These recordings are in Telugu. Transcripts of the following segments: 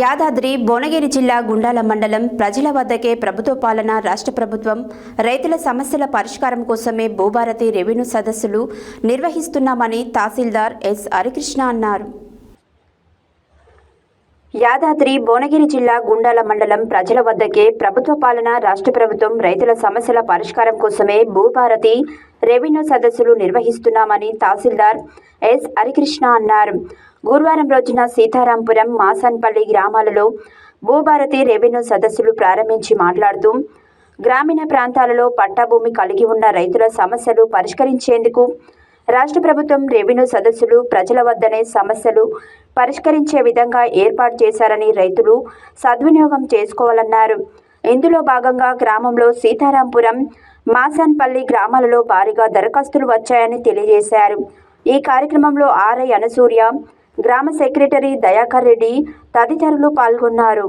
యాదాద్రి భువనగిరి జిల్లా గుండాల మండలం ప్రజల వద్దకే ప్రభుత్వ పాలన రాష్ట్ర ప్రభుత్వం రైతుల సమస్యల పరిష్కారం కోసమే భూభారతి రెవెన్యూ సదస్సులు నిర్వహిస్తున్నామని తహసీల్దార్ ఎస్ హరికృష్ణ అన్నారు. యాదాద్రి భువనగిరి జిల్లా గుండాల మండలం ప్రజల వద్దకే ప్రభుత్వ పాలన రాష్ట్ర ప్రభుత్వం రైతుల సమస్యల పరిష్కారం కోసమే భూభారతి రెవెన్యూ సదస్సులు నిర్వహిస్తున్నామని తహసీల్దార్ ఎస్. హరికృష్ణ అన్నారు. గురువారం రోజున సీతారాంపురం మాసాన్పల్లి గ్రామాలలో భూభారతి రెవెన్యూ సదస్సులు ప్రారంభించి మాట్లాడుతూ గ్రామీణ ప్రాంతాలలో పట్టాభూమి కలిగి ఉన్న రైతుల సమస్యలు పరిష్కరించేందుకు రాష్ట్ర ప్రభుత్వం రెవెన్యూ సదస్సులు ప్రజల వద్దనే సమస్యలు పరిష్కరించే విధంగా ఏర్పాటు చేశారని రైతులు సద్వినియోగం చేసుకోవాలన్నారు. ఇందులో భాగంగా గ్రామంలో సీతారాంపురం మాసాన్పల్లి గ్రామాలలో భారీగా దరఖాస్తులు వచ్చాయని తెలియజేశారు. ఈ కార్యక్రమంలో ఆర్ఐ అనసూర్య గ్రామ సెక్రటరీ దయాకర్ రెడ్డి తదితరులు పాల్గొన్నారు.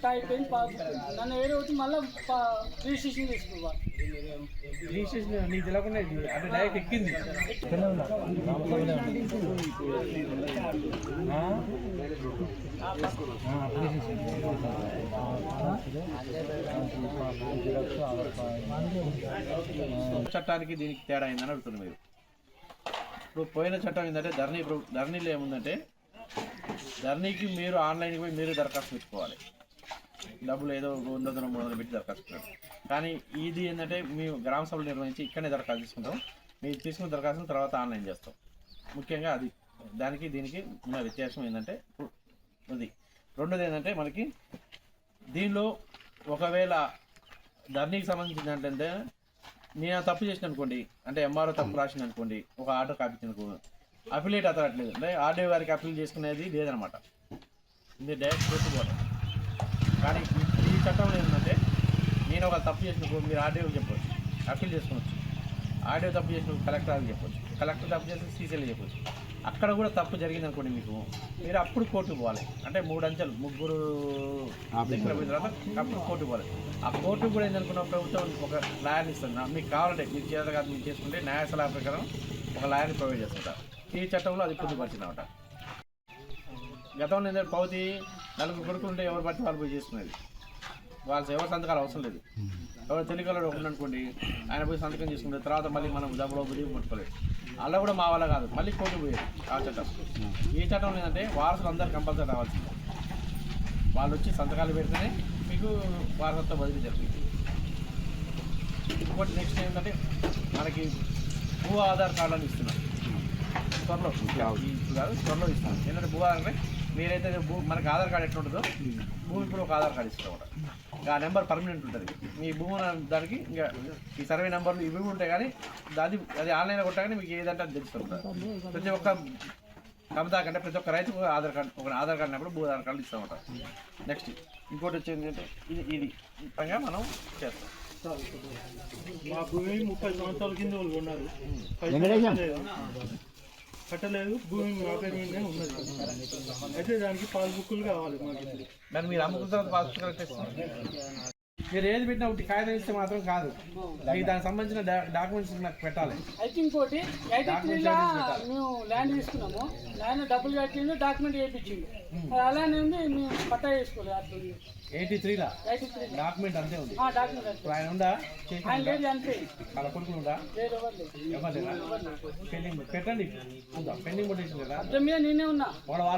పట్టా అయిపోయింది పాస్ నన్ను ఏడు వచ్చి మళ్ళీ రిజిస్ట్రేషన్ తీసుకోవాలి రిజిస్ట్రేషన్ నీకు తెలియకుండా అంటే డైరెక్ట్ ఎక్కింది. ఆ? ఆ, అప్లికేషన్ చట్టానికి దీనికి తేడా అయిందని అడుగుతున్నారు మీరు. ఇప్పుడు పోయిన చట్టం ఏంటంటే ధరణి ఇప్పుడు ధరణిలో ఏముందంటే ధరణికి మీరు ఆన్లైన్కి పోయి మీరు దరఖాస్తు పెట్టుకోవాలి. డబ్బులు ఏదో వంద వందల మూడు వందలు పెట్టి దరఖాస్తు కానీ ఇది ఏంటంటే మేము గ్రామ సభలు నిర్వహించి ఇక్కడనే దరఖాస్తు తీసుకుంటాం. మీరు తీసుకున్న దరఖాస్తును తర్వాత ఆన్లైన్ చేస్తాం. ముఖ్యంగా అది దానికి దీనికి ఉన్న వ్యత్యాసం ఏంటంటే ఉంది రెండోది ఏంటంటే మనకి దీనిలో ఒకవేళ ధరణికి సంబంధించిన ఏంటంటే నేను తప్పు చేసిన అనుకోండి అంటే ఎంఆర్ఓ తప్పు రాసిన అనుకోండి ఒక ఆర్డర్ కాపీ అఫిలియేట్ అతరట్లేదు అంటే ఆర్డీఓ గారికి అఫిలియేట్ చేసుకునేది లేదనమాట. మీరు డైరెక్ట్ పెట్టుకోవాలి కానీ ఈ- చట్టంలో ఏంటంటే నేను ఒక తప్పు చేసిన మీరు ఆర్డీఓకి చెప్పవచ్చు అప్పీల్ చేసుకోవచ్చు. ఆర్డీఓ తప్పు చేసిన కలెక్టర్ గారికి చెప్పవచ్చు కలెక్టర్ తప్పు చేసిన సీసీలో చెప్పవచ్చు అక్కడ కూడా తప్పు జరిగింది అనుకోండి మీకు మీరు అప్పుడు కోర్టుకు పోవాలి. అంటే మూడు అంచెలు ముగ్గురు దగ్గర పోయిన తర్వాత అప్పుడు కోర్టుకు పోవాలి. ఆ కోర్టు కూడా ఏంటనుకున్న ప్రభుత్వం ఒక లాయర్ని ఇస్తుంది. మీకు కావాలంటే మీకు చేత కాదు మీరు చేసుకుంటే న్యాయ సలహా ప్రకారం ఒక లాయర్ని ప్రొవైడ్ చేస్తుంటారు. ఈ చట్టంలో అది పొందుపరిచిందన్నమాట. గతంలో ఏంటంటే పౌతి నలుగురు కొడుకులు ఉంటే ఎవరు పట్టి వాళ్ళు పోయి చేసుకునేది. వాళ్ళు ఎవరు సంతకాలు అవసరం లేదు. ఎవరు తెలియగలడు అనుకోండి ఆయన పోయి సంతకం చేసుకుంటే తర్వాత మళ్ళీ మనం డబ్బులో బుద్ధి పట్టుకోలేదు అలా కూడా మా వల్ల కాదు. మళ్ళీ కోర్టు పోయేది ఆ చట్టం. ఈ చట్టం ఏంటంటే వారసులు అందరు కంపల్సరీ రావాల్సిందే. వాళ్ళు వచ్చి సంతకాలు పెడితేనే మీకు వారసత్వ బదిలీ జరుగుతుంది. ఇంకోటి నెక్స్ట్ ఏంటంటే మనకి భూ ఆధార్ కార్డులను ఇస్తున్నారు త్వరలో. కాదు త్వరలో ఇస్తాను ఏంటంటే భూ ఆధార్ అంటే మీరైతే భూ మనకి ఆధార్ కార్డు ఎట్లా ఉంటుందో భూమి కూడా ఒక ఆధార్ కార్డు ఇస్తాం ఆ నెంబర్ పర్మనెంట్ ఉంటుంది. మీ భూమి దానికి ఇంకా ఈ సర్వే నెంబర్లు ఇవి ఉంటాయి కానీ అది అది ఆన్లైన్లో కొట్టగానే మీకు ఏదంటే అది తెలుస్తుంది ప్రతి ఒక్క కమతా కంటే ప్రతి ఒక్క రైతుకు ఆధార్ కార్డు ఒక ఆధార్ కార్డు ఉన్నప్పుడు భూ ఆధార్ కార్డు ఇస్తామట నెక్స్ట్ ఇంకోటి వచ్చేది ఏంటంటే ఇది ఇది విధంగా మనం చేస్తాం. మా భూమి ముప్పై సంవత్సరాల కింద వాళ్ళు కొన్నారు. కట్టలేదు. భూమి మా పేరు మీదనే ఉన్నది అయితే దానికి పాస్బుక్లు కావాలి మాకు మరి మీరు అమ్ముకున్న తర్వాత పాస్బుక్ కరెక్ట్ మీరు ఏది పెట్టినా ఒకటి కాగితం ఇస్తే మాత్రం కాదు. మీకు దానికి సంబంధించిన డాక్యుమెంట్స్ నాకు పెట్టాలి. అయితే ఇంకోటి ఎయిటీ త్రీలో మేము ల్యాండ్ తీసుకున్నాము. ల్యాండ్ డబ్బులు కట్టింది డాక్యుమెంట్ వేయించింది అలానే ఉంది మేము పట్టా అట్లుంది ఎయిటీ త్రీలా డాక్యుమెంట్ అంతే ఉంది. డాక్యుమెంట్ ఆయన ఉందా? చేసి ఆయన లేదు చనిపోయింది వాళ్ళ కొడుకులు ఉందా? ఎవరు లేదు పెట్టండి. పెండింగ్ కొట్టేసింది కదా. మీద నేనే ఉన్నా. వాళ్ళ వాళ్ళు